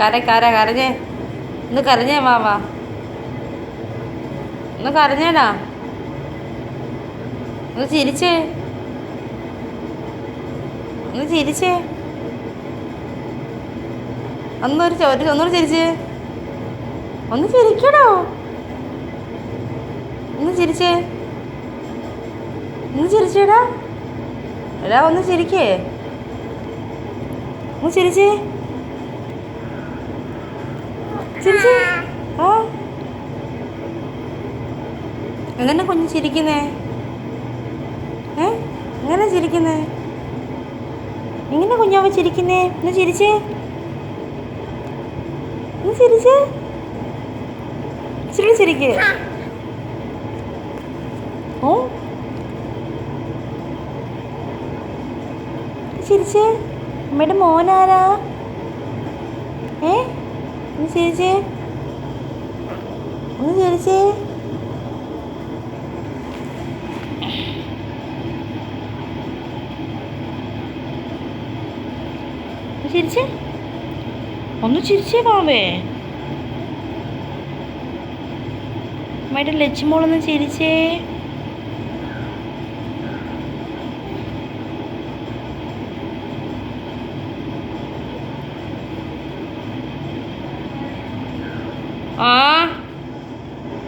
കര കര കരഞ്ഞേ. ഒന്ന് കരഞ്ഞേ മാമ ഒന്ന് കരഞ്ഞേടാ. ഒന്ന് ചിരിച്ചേ. ഒന്ന് ചിരിച്ചേ. ഒന്നൊരു ചോ- ഒന്നൂടെ ചിരിച്ചേ. ഒന്ന് ചിരിക്കടോ. ഒന്ന് ചിരിച്ചേ. ഒന്ന് ചിരിച്ചേടാ. എടാ ഒന്ന് ചിരിക്കേ. ഒന്ന് ചിരിച്ചേ. ചിരിച്ചേ ഓ എങ്ങനെ കുഞ്ഞ് ചിരിക്കുന്നേ? ഏ? എങ്ങനെ ചിരിക്കുന്നേ? എങ്ങനെ കുഞ്ഞാവ ചിരിക്കുന്നേ? ഒന്ന് ചിരിച്ചേ. ഒന്ന് ചിരിച്ചേ. ചിരി ചിരിക്കേ. ഓ. ചിരിച്ചേ. അമ്മയുടെ മോനാരാ? ഏ? ഒന്ന് ചിരിച്ചേ ഒന്ന് ഒന്ന് ചിരിച്ചേ. ഒന്ന് ചിരിച്ചേ പാവേ അമ്മയുടെ ലച്ചുമോളൊന്ന് ചിരിച്ചേ. 啊。